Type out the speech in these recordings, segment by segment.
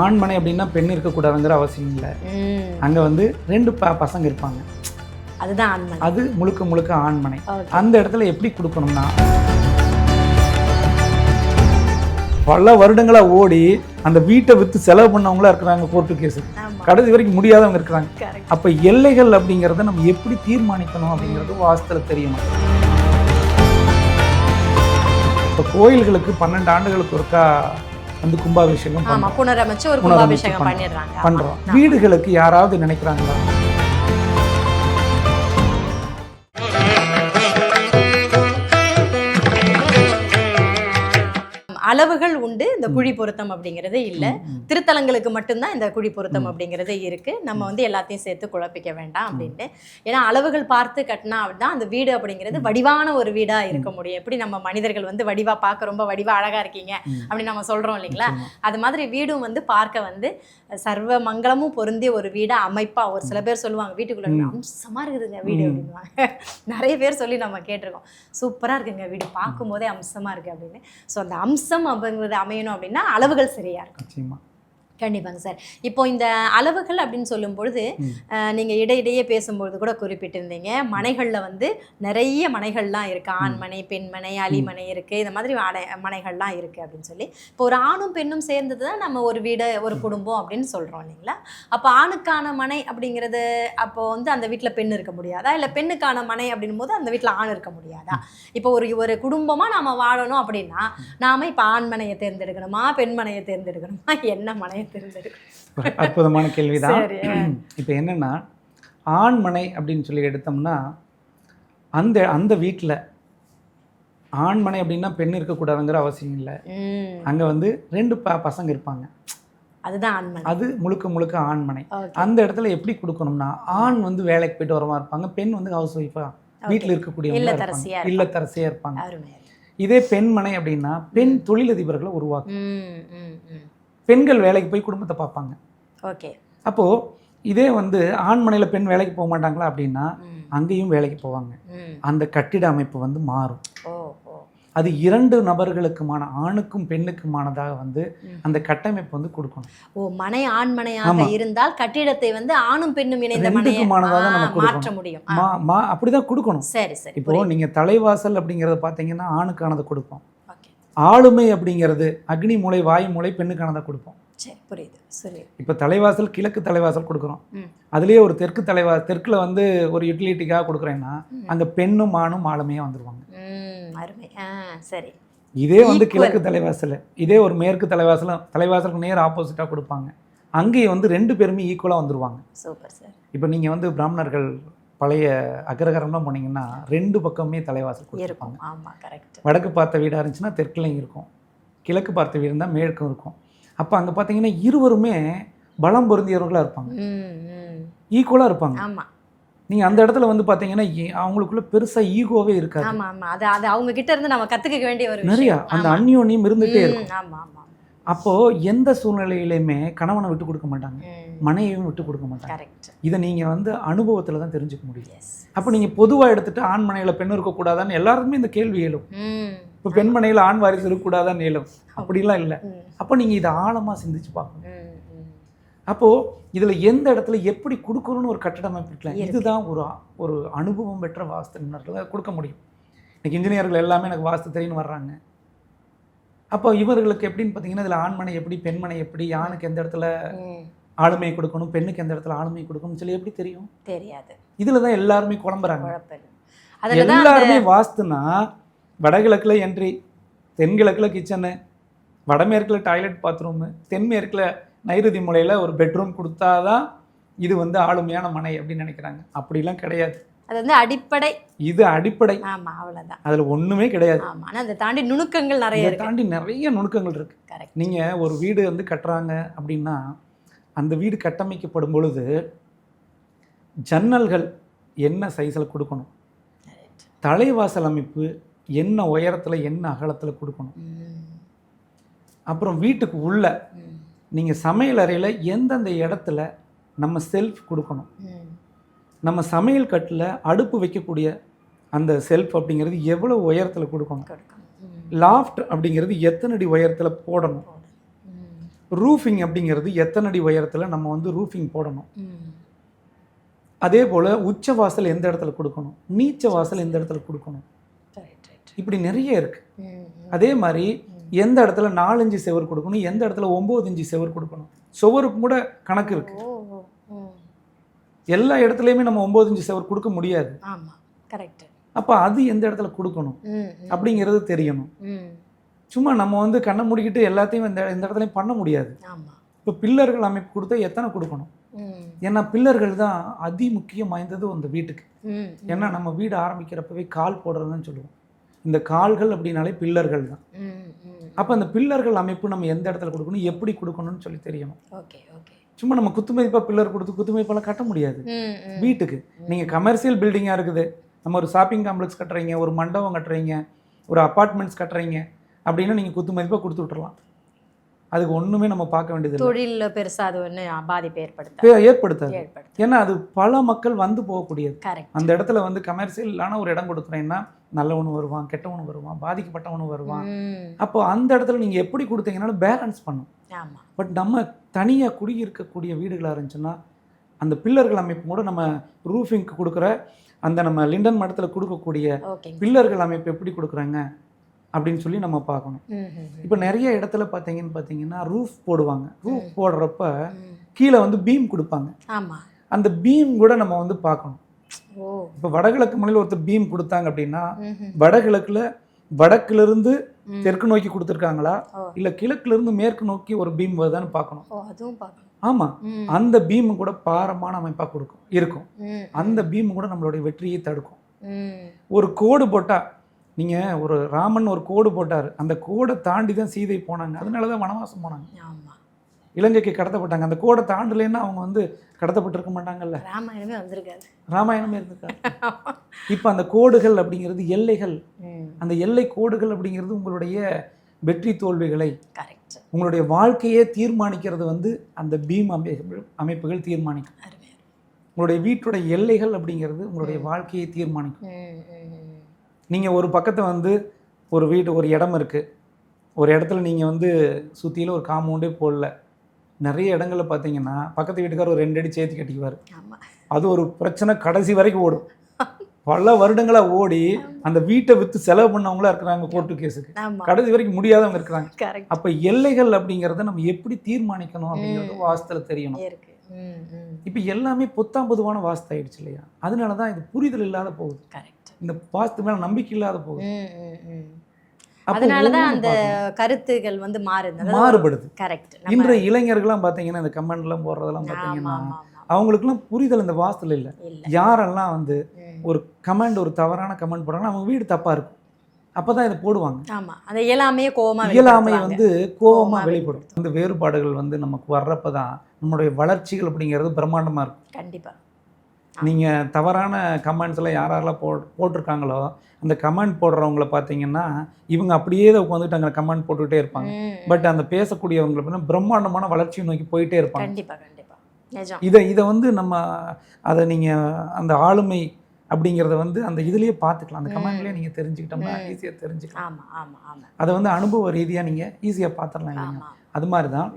ஆண்மனை அப்படின்னா பெண் இருக்கக்கூடாதுங்கிற அவசியம் இல்லை. அங்கே வந்து ரெண்டு ப பசங்க இருப்பாங்க. அதுதான் அது முழுக்க முழுக்க ஆண்மனை. அந்த இடத்துல எப்படி கொடுக்கணும்னா பல வருடங்களா ஓடி அந்த வீட்டை விற்று செலவு பண்ணவங்களா இருக்கிறாங்க கோர்ட்டு கேஸ் கடைசி வரைக்கும் முடியாதவங்க இருக்கிறாங்க. அப்போ எல்லைகள் அப்படிங்கிறத நம்ம எப்படி தீர்மானிக்கணும் அப்படிங்கிறது வாஸ்துல தெரியணும். இப்போ கோயில்களுக்கு பன்னெண்டு ஆண்டுகளுக்கு ஒருக்கா வந்து கும்பாபிஷேகம் ஆமா பண்றோம். புனரமைச்சு ஒரு கும்பாபிஷேகம். பண்ணிடுறாங்க ஆமா. பண்றோம் வீடுகளுக்கு யாராவது நினைக்கிறாங்களா அளவுகள் உண்டு இந்த குழி பொருத்தம் அப்படிங்கிறது இல்ல. திருத்தலங்களுக்கு மட்டும்தான் இந்த குழி பொருத்தம் அப்படிங்கிறது இருக்கு. நம்ம வந்து எல்லாத்தையும் சேர்த்து குழப்பிக்க வேண்டாம் அப்படின்ட்டு. ஏன்னா அளவுகள் பார்த்து கட்டினா தான் அந்த வீடு அப்படிங்கிறது வடிவான ஒரு வீடா இருக்க முடியும். எப்படி நம்ம மனிதர்கள் வந்து வடிவா பார்க்க ரொம்ப வடிவா அழகா இருக்கீங்க ம். அப்படி நம்ம சொல்றோம் இல்லைங்களா. அது மாதிரி வீடும் வந்து பார்க்க வந்து சர்வ மங்களமும் பொருந்திய ஒரு வீடா அமைப்பா ஒரு சில பேர் சொல்லுவாங்க. வீட்டுக்குள்ள. அம்சமா இருக்குதுங்க வீடு. அப்படின்வாங்க நிறைய பேர் சொல்லி நம்ம கேட்டிருக்கோம். சூப்பரா இருக்குங்க வீடு. பார்க்கும்போதே அம்சமா இருக்கு அப்படின்னு. ஸோ அந்த அம்சம் அப்படிங்கிறது அமையணும் அப்படின்னா அளவுகள் சரியா இருக்கும் நிச்சயமா. கண்டிப்பாங்க சார். இப்போ இந்த அளவுகள் அப்படின்னு சொல்லும் பொழுது ம். அஹ், நீங்க இடையிடையே பேசும்பொழுது கூட குறிப்பிட்டிருந்தீங்க. மனைகள்ல வந்து நிறைய மனைகள்லாம் இருக்கு. ஆண்மனை பெண்மனை அலிமனை இருக்கு. இந்த மாதிரி அடை- மனைகள்லாம் இருக்கு அப்படின்னு சொல்லி. இப்போ ஒரு ஆணும் பெண்ணும் சேர்ந்தது தான் நம்ம ஒரு வீடு ஒரு குடும்பம் அப்படின்னு சொல்றோம் இல்லைங்களா? அப்போ ஆணுக்கான மனை அப்படிங்கிறது அப்போ வந்து அந்த வீட்டில் பெண் இருக்க முடியாதா? இல்லை பெண்ணுக்கான மனை அப்படின்னும் போது அந்த வீட்டில் ஆண் இருக்க முடியாதா? இப்போ ஒரு ஒரு குடும்பமா நாம வாழணும் அப்படின்னா நாம இப்போ ஆண்மனையை தேர்ந்தெடுக்கணுமா? பெண்மனையை தேர்ந்தெடுக்கணுமா? என்ன மனையை தேர்ந்தெடுக்கணும் ஒரு அற்புதமான கேள்விதான். இப்போ என்னன்னா ஆண்மனை அப்படின்னு சொல்லி எடுத்தோம்னா அந்த அந்த வீட்டில் ஆண்மனை அப்படின்னா பெண் இருக்கக்கூடாதுங்கிற அவசியம் இல்லை. அங்கே வந்து ரெண்டு ப பசங்க இருப்பாங்க. அதுதான் ஆண்மனை. அது முழுக்க முழுக்க ஆண்மனை. அந்த இடத்துல எப்படி கொடுக்கணும்னா ஆண் வந்து வேலைக்கு போயிட்டு வரமா இருப்பாங்க பெண் வந்து ஹவுஸ் ஒய்ஃபா வீட்டில் இருக்கக்கூடியவங்க இல்லத்தரசியா இருப்பாங்க. இதே பெண்மனை அப்படின்னா பெண் தொழிலதிபர்களை உருவாக்கும். பெண்கள் வேலைக்கு போய் குடும்பத்தை பார்ப்பாங்க. ஓகே. அப்போ இதே வந்து ஆண்மனையில் பெண் வேலைக்கு போக மாட்டாங்களா அப்படின்னா அங்கேயும் வேலைக்கு போவாங்க. அந்த கட்டிட அமைப்பு வந்து மாறும். அது இரண்டு நபர்களுக்குமான ஆணுக்கும் பெண்ணுக்குமானதாக வந்து. அந்த கட்டமைப்பு வந்து கொடுக்கணும். ஓ மனை ஆண்மனையாக. இருந்தால் கட்டிடத்தை வந்து ஆணும் பெண்ணும் இணைந்த ஆ, நம்ம. மாற்ற முடியும். மா மா அப்படிதான் கொடுக்கணும். சரி சரி. இப்போ நீங்க தலைவாசல் அப்படிங்கறத பார்த்தீங்கன்னா ஆணுக்கானதை கொடுப்போம். ஆளுமை அப்படிங்கிறது அக்னி மூளை வாயு மூளை பெண்ணுக்கானதை கொடுப்போம். சரி புரியுது. சரி. இப்போ தலைவாசல் கிழக்கு தலைவாசல் கொடுக்குறோம். அதுலயே ஒரு தெற்கு தலைவா தெற்குல வந்து ஒரு யூட்டிலிட்டிக்காக கொடுக்குறேன்னா. அங்க பெண்ணும் ஆணும் ஆளுமையா வந்துருவாங்க. ம் அருமை. சரி. இதே வந்து. கிழக்கு தலைவாசல் இதே ஒரு மேற்கு தலைவாசல் தலைவாசலுக்கு நேர் ஆப்போசிட்டாக கொடுப்பாங்க. அங்கேயும் வந்து ரெண்டு பேருமே ஈக்குவலாக வந்துருவாங்க. Super sir. இப்போ நீங்கள் வந்து பிராமணர்கள் பழைய அக்ரகரம்லாம் போனீங்கன்னா ரெண்டு பக்கமே தலைவாசல் கொடுத்துருப்பாங்க. இருக்கும். ஆமா கரெக்ட் வடக்கு பார்த்த வீடாக இருந்துச்சுன்னா தெற்குலையும் இருக்கும். கிழக்கு பார்த்த வீடு இருந்தால் மேற்கும் இருக்கும். அப்போ அங்கே பார்த்தீங்கன்னா இருவருமே பலம் பொருந்தியவர்களாக இருப்பாங்க. ஈக்குவலாக இருப்பாங்க. ஆமா. நீங்கள் அந்த இடத்துல வந்து பார்த்தீங்கன்னா அவங்களுக்குள்ள பெருசாக ஈகோவே இருக்காது. ஆமா ஆமா. அது அது அவங்க கிட்ட இருந்து நம்ம கத்துக்க வேண்டிய ஒரு நிறையா அந்த ஆமா. அந்யோன்யம் இருந்துகிட்டே இருக்கும். ம், ஆமா. ஆமா அப்போ எந்த சூழ்நிலையிலையுமே கணவனை விட்டு கொடுக்க மாட்டாங்க. மனைவியும் விட்டு கொடுக்க மாட்டாங்க. இதை நீங்கள் வந்து அனுபவத்தில் தான் தெரிஞ்சுக்க முடியும். அப்போ நீங்கள் பொதுவாக எடுத்துட்டு ஆண் மனையில் பெண் இருக்கக்கூடாதான்னு எல்லாருக்குமே இந்த கேள்வி எழும். இப்போ பெண் மனையில் ஆண் வாரிசு இருக்கக்கூடாதான்னு எழும். அப்படிலாம் இல்லை. அப்போ நீங்கள் இதை ஆழமாக சிந்திச்சு பார்க்கணும். அப்போது இதில் எந்த இடத்துல எப்படி கொடுக்கணும்னு ஒரு கட்டடமைப்பு இருக்குல்ல இருக்கு. இதுதான் ஒரு ஒரு அனுபவம் பெற்ற வாஸ்து. நிபுணர்கள் கொடுக்க முடியும். இன்னைக்கு இன்ஜினியர்கள் எல்லாமே எனக்கு வாஸ்து தெரியும்னு வர்றாங்க. அப்போ இவர்களுக்கு எப்படின்னு பார்த்தீங்கன்னா இதில் ஆண்மனை எப்படி பெண்மனை எப்படி ஆணுக்கு எந்த இடத்துல ஆளுமை கொடுக்கணும் பெண்ணுக்கு எந்த இடத்துல ஆளுமை கொடுக்கணும்னு சொல்லி எப்படி தெரியும்? தெரியாது. இதில் தான் எல்லாருமே குழம்புறாங்க. எல்லாருமே வாஸ்துனா வடகிழக்குல என்ட்ரி தென்கிழக்குல கிச்சனு வடமேற்குல டாய்லெட் பாத்ரூமு தென்மேற்குல நைருதி முறையில் ஒரு பெட்ரூம் கொடுத்தாதான் இது வந்து ஆளுமையான மனை அப்படின்னு நினைக்கிறாங்க. அப்படிலாம் கிடையாது. அது வந்து அடிப்படை. இது அடிப்படை. ஆமா அவ்வளவுதான். அதில் ஒன்றுமே கிடையாது. ஆமா ஆனா அதை தாண்டி நுணுக்கங்கள் நிறைய இருக்கு. தாண்டி நிறைய நுணுக்கங்கள் இருக்கு. கரெக்ட் நீங்கள் ஒரு வீடு வந்து கட்டுறாங்க அப்படின்னா அந்த வீடு கட்டமைக்கப்படும் பொழுது ஜன்னல்கள் என்ன சைஸில் கொடுக்கணும்? தலைவாசல் அமைப்பு என்ன உயரத்தில் என்ன அகலத்தில் கொடுக்கணும்? அப்புறம் வீட்டுக்கு உள்ள நீங்கள் சமையல் அறையில் எந்தெந்த இடத்துல நம்ம செல்ஃப் கொடுக்கணும்? நம்ம சமையல் கட்டில் அடுப்பு வைக்கக்கூடிய அந்த செல்ஃப் அப்படிங்கிறது எவ்வளோ உயரத்தில் கொடுக்கணும்? லாஃப்ட் அப்படிங்கிறது எத்தனை அடி உயரத்தில் போடணும்? ரூஃபிங் அப்படிங்கிறது எத்தனை அடி உயரத்தில் நம்ம வந்து ரூஃபிங் போடணும். அதே போல் உச்ச வாசல் எந்த இடத்துல கொடுக்கணும்? நீச்ச வாசல் எந்த இடத்துல கொடுக்கணும். இப்படி நிறைய இருக்குது. அதே மாதிரி எந்த இடத்துல நாலஞ்சு செவர் கொடுக்கணும்? எந்த இடத்துல ஒம்பது இஞ்சு செவர் கொடுக்கணும்? சுவருக்கும் கூட கணக்கு இருக்கு. ஓ. ஓ, ம். எல்லா இடத்துலையுமே நம்ம ஒம்பது இஞ்சு செவர் கொடுக்க முடியாது. கரெக்ட் அப்போ அது எந்த இடத்துல கொடுக்கணும். அப்படிங்கிறது தெரியணும். சும்மா நம்ம வந்து கண்ணை மூடிக்கிட்டு எல்லாத்தையும் இந்த இந்த இடத்துலையும் பண்ண முடியாது. இப்போ பில்லர்கள் அமைப்பு கொடுத்தா எத்தனை கொடுக்கணும்? ஏன்னா பில்லர்கள் தான் அதி முக்கியம் வாய்ந்தது அந்த வீட்டுக்கு. ஏன்னா நம்ம வீடு ஆரம்பிக்கிறப்பவே கால் போடுறதுன்னு சொல்லுவோம். இந்த கால்கள் அப்படின்னாலே பில்லர்கள் தான். அப்போ அந்த பில்லர்கள் அமைப்பு நம்ம எந்த இடத்துல கொடுக்கணும் எப்படி கொடுக்கணும்னு சொல்லி தெரியணும். Okay okay. சும்மா நம்ம குத்துமதிப்பாக பில்லர் கொடுத்து குத்துமதிப்பெல்லாம் கட்ட முடியாது. வீட்டுக்கு. நீங்கள் கமர்ஷியல் பில்டிங்காக இருக்குது. நம்ம ஒரு ஷாப்பிங் காம்ப்ளெக்ஸ் கட்டுறீங்க ஒரு மண்டபம் கட்டுறீங்க ஒரு அப்பார்ட்மெண்ட்ஸ் கட்டுறீங்க அப்படின்னா நீங்கள் குத்து மதிப்பாக கொடுத்து விட்டுறலாம். அதுக்கு ஒன்றுமே நம்ம பார்க்க வேண்டியது தொழில்ல பெருசா அது ஒண்ணு பாதிப்பு ஏற்படுத்த ஏற்படுத்தாது. ஏற்படுத்த ஏன்னா அது பல மக்கள் வந்து போகக்கூடியது. அந்த இடத்துல வந்து கமர்ஷியலான ஒரு இடம் கொடுக்குறேன்னா நல்லவனு வருவான் கெட்டவனு வருவான் பாதிக்கப்பட்டவனு வருவான். அப்போ அந்த இடத்துல நீங்கள் எப்படி கொடுத்தீங்கனாலும் பேலன்ஸ் பண்ணும் பட் நம்ம தனியாக குடியிருக்கக்கூடிய வீடுகளாக இருந்துச்சுன்னா அந்த பில்லர்கள் அமைப்பு கூட நம்ம ரூஃபிங்க்கு கொடுக்குற அந்த நம்ம லிண்டன் மடத்தில் கொடுக்கக்கூடிய பில்லர்கள் அமைப்பு எப்படி கொடுக்குறாங்க அப்படின்னு சொல்லி நம்ம பார்க்கணும். இப்போ நிறைய இடத்துல பார்த்தீங்கன்னு பார்த்தீங்கன்னா ரூஃப் போடுவாங்க. ரூஃப் போடுறப்ப. கீழே வந்து பீம் கொடுப்பாங்க. அந்த பீம் கூட நம்ம வந்து பார்க்கணும். இப்போ வடகிழக்கு முனையில் ஒருத்தர் பீம் கொடுத்தாங்க அப்படின்னா வடகிழக்குல வடக்குலேருந்து. தெற்கு நோக்கி கொடுத்துருக்காங்களா. இல்லை கிழக்குலேருந்து மேற்கு நோக்கி ஒரு பீம் வருதான்னு பார்க்கணும். ஓ அதுவும் பார்க்கணும். ஆமாம் ம். அந்த பீம் கூட பாரமான அமைப்பாக கொடுக்கும் இருக்கும். அந்த பீம் கூட நம்மளுடைய வெற்றியை தடுக்கும். ஒரு கோடு போட்டால் நீங்கள் ஒரு ராமன் ஒரு கோடு போட்டார். அந்த கோடை தாண்டி தான் சீதை போனாங்க. அதனால தான் வனவாசம் போனாங்க. ஆமா. இலங்கைக்கு கடத்தப்பட்டாங்க. அந்த கோடை தாண்டலைன்னா அவங்க வந்து கடத்தப்பட்டிருக்க மாட்டாங்கல்ல? ராமாயணமே வந்திருக்காது. ராமாயணமே இருந்திருக்காங்க இப்போ அந்த கோடுகள் அப்படிங்கிறது எல்லைகள். அந்த எல்லை கோடுகள் அப்படிங்கிறது உங்களுடைய வெற்றி தோல்விகளை கரெக்ட் உங்களுடைய வாழ்க்கையே தீர்மானிக்கிறது வந்து அந்த பீம் அமைப்புகள் அமைப்புகள் தீர்மானிக்கும். உங்களுடைய வீட்டுடைய எல்லைகள் அப்படிங்கிறது உங்களுடைய வாழ்க்கையை தீர்மானிக்கும். நீங்கள் ஒரு பக்கத்தை வந்து ஒரு வீடு ஒரு இடம் இருக்குது ஒரு இடத்துல நீங்கள் வந்து சுற்றிலும் ஒரு காம்பவுண்டே போடல. நிறைய இடங்கள்ல பார்த்தீங்கன்னா பக்கத்து வீட்டுக்காரர் ஒரு ரெண்டு அடி சேர்த்து கட்டிக்குவார். அது ஒரு பிரச்சனை கடைசி வரைக்கும் ஓடும். பல வருடங்களாக ஓடி அந்த வீட்டை விற்று செலவு பண்ணவங்களா இருக்கிறாங்க கோர்ட்டு கேஸுக்கு கடைசி வரைக்கும் முடியாதவங்க இருக்கிறாங்க. அப்போ எல்லைகள் அப்படிங்கிறத நம்ம எப்படி தீர்மானிக்கணும் அப்படிங்கிறது வாஸ்துல தெரியணும். இப்போ எல்லாமே பொத்தாம் பொதுவான வாஸ்து ஆயிடுச்சு இல்லையா? அதனால தான் இது புரிதல் இல்லாத போகுது. இந்த வாஸ்து மேலே நம்பிக்கை இல்லாத போகுது. ம் ம் ம் அப்போ அதனால தான் ஒவ்வொன்றும் அந்த. கருத்துகள் வந்து மாறுது. மாறுபடுது. கரெக்ட் இன்றைய இளைஞர்கள்லாம் பார்த்தீங்கன்னா இந்த கமெண்ட்லாம் போடுறதெல்லாம் பார்த்தீங்கன்னா அவங்களுக்குலாம் புரிதல் இந்த வாஸ்துல இல்லை. யாரெல்லாம் வந்து. ஒரு கமெண்ட் ஒரு தவறான கமெண்ட் போடுறாங்கன்னா அவங்க வீடு தப்பாக இருக்கும். அப்போ தான் இதை போடுவாங்க. ஆமா. அந்த இயலாமையே கோவமா இயலாமை. வந்து கோவமா கோபமாக வெளிப்படும். இந்த வேறுபாடுகள் வந்து நமக்கு வர்றப்ப தான் நம்மளுடைய வளர்ச்சிகள் அப்படிங்கிறது பிரம்மாண்டமாக இருக்கும். கண்டிப்பா. நீங்கள் தவறான கமெண்ட்ஸ் எல்லாம் யார் யாரெல்லாம் போ போட்டிருக்காங்களோ அந்த கமெண்ட் போடுறவங்கள பார்த்தீங்கன்னா இவங்க அப்படியே தான் உட்காந்துட்டு அங்கே கமெண்ட் போட்டுக்கிட்டே இருப்பாங்க. பட் அந்த பேசக்கூடியவங்களை பார்த்தீங்கன்னா பிரம்மாண்டமான வளர்ச்சியை நோக்கி போயிட்டே இருப்பாங்க. இதை இதை வந்து நம்ம அதை நீங்கள் அந்த ஆளுமை அப்படிங்கிறத வந்து அந்த இதுலேயே பார்த்துக்கலாம். அந்த. கமெண்ட்லேயே நீங்கள் தெரிஞ்சுக்கிட்டோம்னா. ஈஸியாக தெரிஞ்சுக்கலாம். ஆமா ஆமா ஆமா. அதை வந்து அனுபவ ரீதியாக நீங்கள் ஈஸியாக பார்த்துடலாம் அது மாதிரி தான்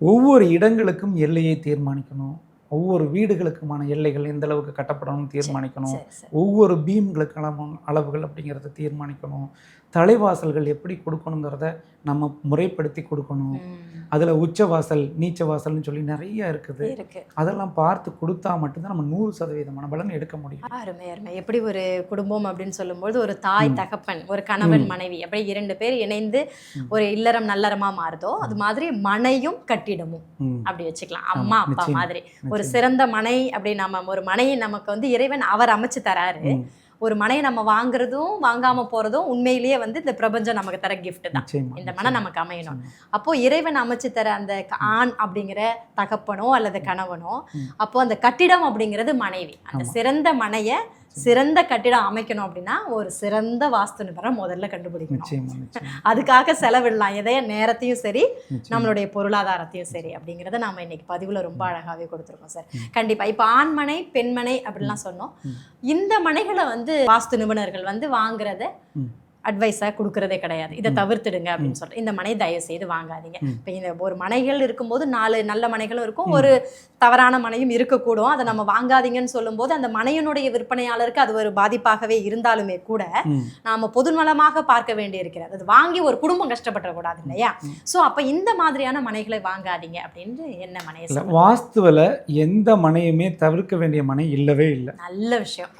ஒவ்வொரு இடங்களுக்கும் எல்லையை தீர்மானிக்கணும். ஒவ்வொரு வீடுகளுக்குமான எல்லைகள் எந்த அளவுக்கு கட்டப்படணும்னு தீர்மானிக்கணும். ஒவ்வொரு பீம்களுக்கான அளவுகள் அப்படிங்கிறத தீர்மானிக்கணும். தலைவாசல்கள் எப்படி கொடுக்கணுங்கிறத நம்ம முறைப்படுத்தி கொடுக்கணும். அதில் உச்ச வாசல் நீச்ச வாசல்னு சொல்லி நிறைய இருக்குது. இருக்கு. அதெல்லாம் பார்த்து கொடுத்தா மட்டும்தான் நம்ம நூறு சதவீதமான பலன் எடுக்க முடியும். அருமை அருமை. எப்படி ஒரு குடும்பம் அப்படின்னு சொல்லும்போது ஒரு தாய் தகப்பன் ஒரு கணவன் மனைவி. அப்படி இரண்டு பேர் இணைந்து. ஒரு இல்லறம் நல்லறமா மாறுதோ அது மாதிரி மனையும் கட்டிடமும். அப்படி வச்சுக்கலாம். அம்மா அப்பா மாதிரி. ஒரு. சிறந்த மனை அப்படி நம்ம ஒரு மனையை நமக்கு வந்து இறைவன் அவர் அமைச்சு தராரு. ஒரு மனையை நம்ம வாங்குறதும் வாங்காம போறதும் உண்மையிலேயே வந்து இந்த பிரபஞ்சம் நமக்கு தர gift தான் இந்த நிச்சயமா, நமக்கு அமையணும். அப்போ இறைவன் அமைச்சு தர அந்த ஆண் அப்படிங்கிற தகப்பனோ அல்லது கணவனோ. அப்போ அந்த கட்டிடம் அப்படிங்கிறது மனைவி அந்த. சிறந்த மனையை சிறந்த கட்டிடம் அமைக்கணும் அப்படின்னா ஒரு சிறந்த வாஸ்து நிபுணரை முதல்ல கண்டுபிடிக்கணும். அதுக்காக செலவிடலாம். எதைய நேரத்தையும் சரி. நம்மளுடைய பொருளாதாரத்தையும் சரி அப்படிங்கிறத நாம இன்னைக்கு பதிவுல ரொம்ப அழகாவே கொடுத்துருக்கோம் சார். கண்டிப்பா. இப்போ ஆண்மனை பெண்மனை அப்படிலாம் சொன்னோம். இந்த மனைகளை வந்து வாஸ்து நிபுணர்கள் வந்து வாங்குறத. அட்வைஸாக கொடுக்கறதே கிடையாது. இதை தவிர்த்துடுங்க அப்படின்னு சொல்லிட்டு இந்த மனை தயவு செய்து வாங்காதீங்க. இப்போ இந்த ஒரு மனைகள் இருக்கும்போது நாலு நல்ல மனைகளும் இருக்கும். ஒரு தவறான மனையும் இருக்கக்கூடும். அதை நம்ம வாங்காதீங்கன்னு சொல்லும்போது அந்த மனையினுடைய விற்பனையாளருக்கு அது ஒரு பாதிப்பாகவே இருந்தாலுமே கூட. நாம பொதுநலமாக பார்க்க வேண்டியிருக்கிறது. அது வாங்கி ஒரு குடும்பம் கஷ்டப்படக்கூடாது இல்லையா? ஸோ அப்போ இந்த மாதிரியான மனைகளை வாங்காதீங்க அப்படின்னு என்ன மனையை? வாஸ்துவில் எந்த மனையுமே தவிர்க்க வேண்டிய மனை இல்லவே இல்லை. நல்ல விஷயம்.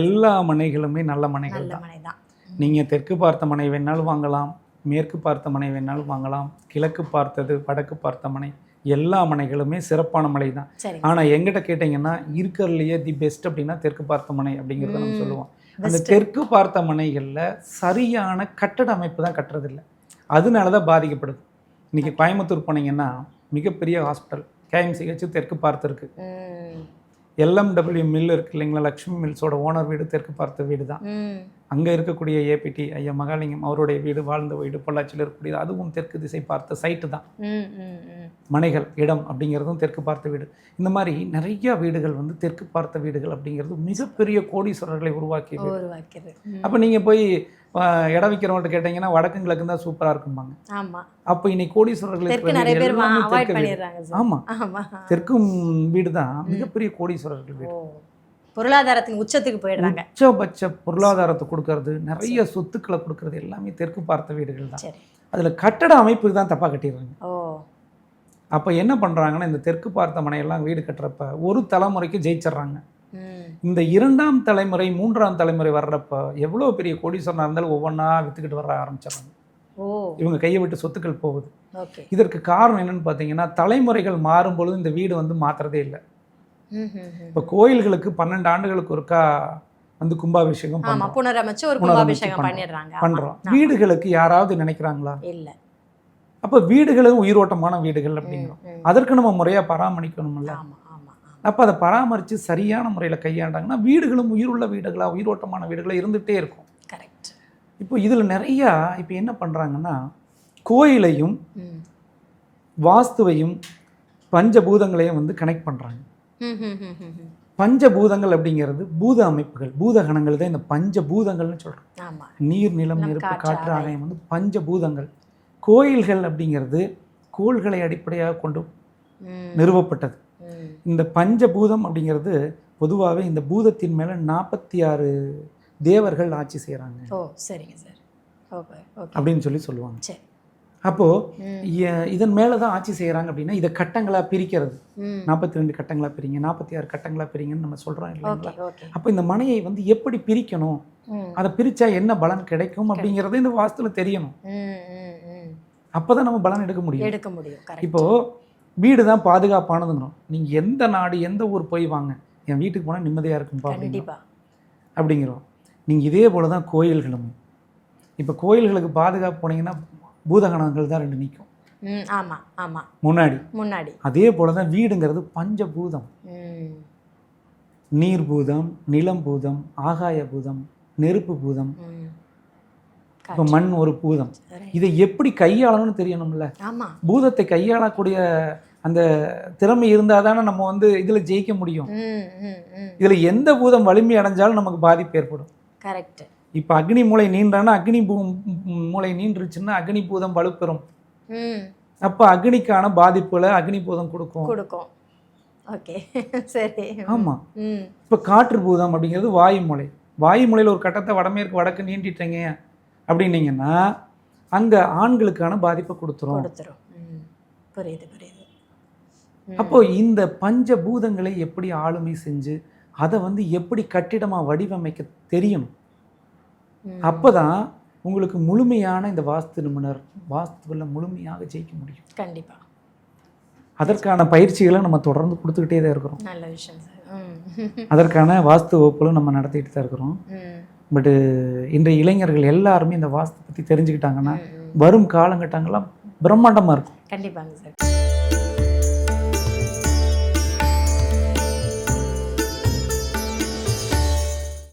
எல்லா மனைகளுமே நல்ல மனைகள் நல்ல மனை தான். நீங்கள் தெற்கு பார்த்த மனை வேணாலும் வாங்கலாம் மேற்கு பார்த்த மனை வேணாலும் வாங்கலாம் கிழக்கு பார்த்தது வடக்கு பார்த்த மனை எல்லா மனைகளுமே சிறப்பான மனை தான். ஆனால் எங்கிட்ட கேட்டிங்கன்னா இருக்கிறதுலையே தி பெஸ்ட் அப்படின்னா தெற்கு பார்த்த மனை அப்படிங்கிறத நம்ம. சொல்லுவோம். அந்த. தெற்கு பார்த்த மனைகளில் சரியான கட்டட அமைப்பு தான் கட்டுறதில்ல. அதனால தான் பாதிக்கப்படுது. இன்னைக்கு கோயம்புத்தூர் போனீங்கன்னா மிகப்பெரிய ஹாஸ்பிட்டல் கேஎம்சிஹெச் தெற்கு பார்த்து இருக்கு ம். எல்எம்டபிள்யூ மில் இருக்கு இல்லைங்களா? லக்ஷ்மி மில்ஸோட ஓனர் வீடு தெற்கு பார்த்த வீடு தான் அங்கே இருக்கக்கூடிய ஏபிடி ஐயா மகாலிங்கம் அவருடைய வீடு வாழ்ந்த வீடு பொள்ளாச்சியில் இருக்கக்கூடியது அதுவும் தெற்கு திசை பார்த்த சைட்டு தான். மனைகள் இடம் அப்படிங்கிறதும் தெற்கு பார்த்த வீடு. இந்த மாதிரி நிறைய வீடுகள் வந்து தெற்கு பார்த்த வீடுகள் அப்படிங்கிறது மிகப்பெரிய கோடீஸ்வரர்களை உருவாக்கிய வீடு. உருவாக்கியது. அப்போ நீங்கள் போய் இடம் விற்கிறவங்கள்ட்ட கேட்டிங்கன்னா வடக்கு கிழக்கு தான் சூப்பராக இருக்கும்பாங்க அப்போ இன்னைக்கு கோடீஸ்வரர்கள் தெற்கு இருக்கிற நிறைய வீடு பேர் எல்லாமே அவாய்ட் தெற்கு வீடு. பண்ணிடுறாங்க சார். ஆமா. ஆமா. தெற்கும் வீடு தான் மிகப்பெரிய கோடீஸ்வரர்கள் வீடு. பொருளாதாரத்தின் உச்சத்துக்கு போயிடுறாங்க. உச்சபட்ச பொருளாதாரத்தை கொடுக்கறது நிறைய சொத்துக்களை கொடுக்கறது எல்லாமே தெற்கு பார்த்த வீடுகள் தான். அதில் கட்டட அமைப்புக்கு தான் தப்பாக கட்டிடுறாங்க. ஓ. அப்போ என்ன பண்ணுறாங்கன்னா இந்த தெற்கு பார்த்த மனையெல்லாம் வீடு கட்டுறப்ப ஒரு தலைமுறைக்கு ஜெயிச்சிடுறாங்க. இந்த இரண்டாம் தலைமுறை மூன்றாம் தலைமுறை வர்றப்ப எவ்வளோ பெரிய கோடீஸ்வரனாக இருந்தாலும் ஒவ்வொன்றா விற்றுக்கிட்டு வர ஆரம்பிச்சிடுறாங்க. இவங்க கையை விட்டு சொத்துக்கள் போகுது. இதற்கு காரணம் என்னன்னு பார்த்தீங்கன்னா தலைமுறைகள் மாறும் பொழுது இந்த வீடு வந்து மாற்றுறதே இல்லை. இப்போ கோயில்களுக்கு பன்னெண்டு ஆண்டுகளுக்கு ஒருக்கா வந்து கும்பாபிஷேகம் புனரமைச்சு ஒரு புனரமைச்சு கும்பாபிஷேகம் பண்றோம். பண்ணிடுறாங்க. வீடுகளுக்கு யாராவது நினைக்கிறாங்களா? இல்ல. அப்போ வீடுகளும் உயிரோட்டமான வீடுகள் அப்படிங்கிறோம். அதற்கு நம்ம முறையாக பராமரிக்கணும்ல. ஆமா ஆமா ஆமா. அப்போ அதை பராமரித்து சரியான முறையில் கையாண்டாங்கன்னா வீடுகளும் உயிருள்ள வீடுகளாக உயிரோட்டமான வீடுகளாக இருந்துகிட்டே இருக்கும். கரெக்ட் இப்போ இதில் நிறையா இப்போ என்ன பண்ணுறாங்கன்னா கோயிலையும் வாஸ்துவையும் பஞ்சபூதங்களையும் வந்து கனெக்ட் பண்ணுறாங்க. பஞ்சபூதங்கள் அப்படிங்கிறது பூத அமைப்புகள். பூதகணங்கள் தான் இந்த பஞ்சபூதங்கள்னு சொல்கிறோம் நீர் நிலம் நெருப்பு காற்று. ஆகாயம் வந்து பஞ்சபூதங்கள். கோயில்கள் அப்படிங்கிறது கோள்களை அடிப்படையாக கொண்டு நிறுவப்பட்டது. இந்த பஞ்சபூதம் அப்படிங்கிறது பொதுவாகவே இந்த பூதத்தின் மேலே நாற்பத்தி ஆறு தேவர்கள் ஆட்சி செய்கிறாங்க ஓ சரிங்க சார். அப்படின்னு சொல்லி சொல்லுவாங்க. சரி. அப்போது இதன் மேலே தான் ஆட்சி செய்கிறாங்க அப்படின்னா இதை கட்டங்களாக பிரிக்கிறது. நாற்பத்தி ரெண்டு கட்டங்களாக பிரிங்க நாற்பத்தி ஆறு கட்டங்களாக பிரிங்கன்னு நம்ம சொல்கிறோம் இல்லைங்களா? அப்போ இந்த மனையை வந்து எப்படி பிரிக்கணும்? அதை பிரித்தா என்ன பலன் கிடைக்கும் அப்படிங்கிறது இந்த வாஸ்துல தெரியணும். அப்போ தான் நம்ம பலன் எடுக்க முடியும். எடுக்க முடியும். இப்போது வீடு தான் பாதுகாப்பானதுங்கிறோம். நீங்கள் எந்த நாடு எந்த ஊர் போய் வாங்க என் வீட்டுக்கு போனால் நிம்மதியாக இருக்கும்பா அப்படிங்கிறோம் கண்டிப்பா. அப்படிங்கிறோம். நீங்கள் இதே போல தான் கோயில்களும். இப்போ கோயில்களுக்கு பாதுகாப்பு போனீங்கன்னா பூதகணங்கள் தான் ரெண்டு நிற்கும் ம் ஆமா ஆமா. முன்னாடி. முன்னாடி. அதே போல தான் வீடுங்கிறது பஞ்சபூதம். நீர் பூதம் நிலம் பூதம் ஆகாய பூதம் நெருப்பு பூதம் இப்போ மண் ஒரு பூதம். இதை எப்படி கையாளணும்னு தெரியணும்ல பூதத்தை கையாளக்கூடிய அந்த திறமை இருந்தால் தானே நம்ம வந்து இதில் ஜெயிக்க முடியும். இதில் எந்த பூதம் வலிமை அடைஞ்சாலும் நமக்கு பாதிப்பு ஏற்படும். கரெக்ட் இப்போ அக்னி மூளை நீண்டானா அக்னி பூ மூளை நீண்டுருச்சுன்னா அக்னி பூதம் வலுப்பெறும். அப்போ அக்னிக்கான பாதிப்புகளை அக்னி பூதம் கொடுக்கும். கொடுக்கும். ஓகே. சரி. ஆமாம் இப்போ காற்று பூதம் அப்படிங்கிறது வாயு மூலை வாயு மூலையில் ஒரு கட்டத்தை வடமேற்கு வடக்கு நீண்டிட்டீங்க. அப்படின்னீங்கன்னா அங்கே ஆண்களுக்கான பாதிப்பை கொடுத்துரும். கொடுத்துரும். புரியுது புரியுது. அப்போ இந்த பஞ்ச பூதங்களை எப்படி ஆளுமை செஞ்சு அதை வந்து எப்படி கட்டிடமாக வடிவமைக்க தெரியணும் ம். அப்பதான் உங்களுக்கு முழுமையான இந்த வாஸ்து நிபுணர் வாஸ்துவில் முழுமையாக ஜெயிக்க முடியும். கண்டிப்பா. அதற்கான பயிற்சிகளை நம்ம தொடர்ந்து கொடுத்துக்கிட்டே தான் இருக்கிறோம். நல்ல விஷயம் அதற்கான வாஸ்து வகுப்புகளும் நம்ம நடத்திட்டு தான் இருக்கிறோம். பட்டு இன்றைய இளைஞர்கள் எல்லாருமே இந்த வாஸ்து பற்றி தெரிஞ்சுக்கிட்டாங்கன்னா. வரும் காலகட்டங்கள்லாம் பிரம்மாண்டமாக இருக்கும் கண்டிப்பாங்க சார்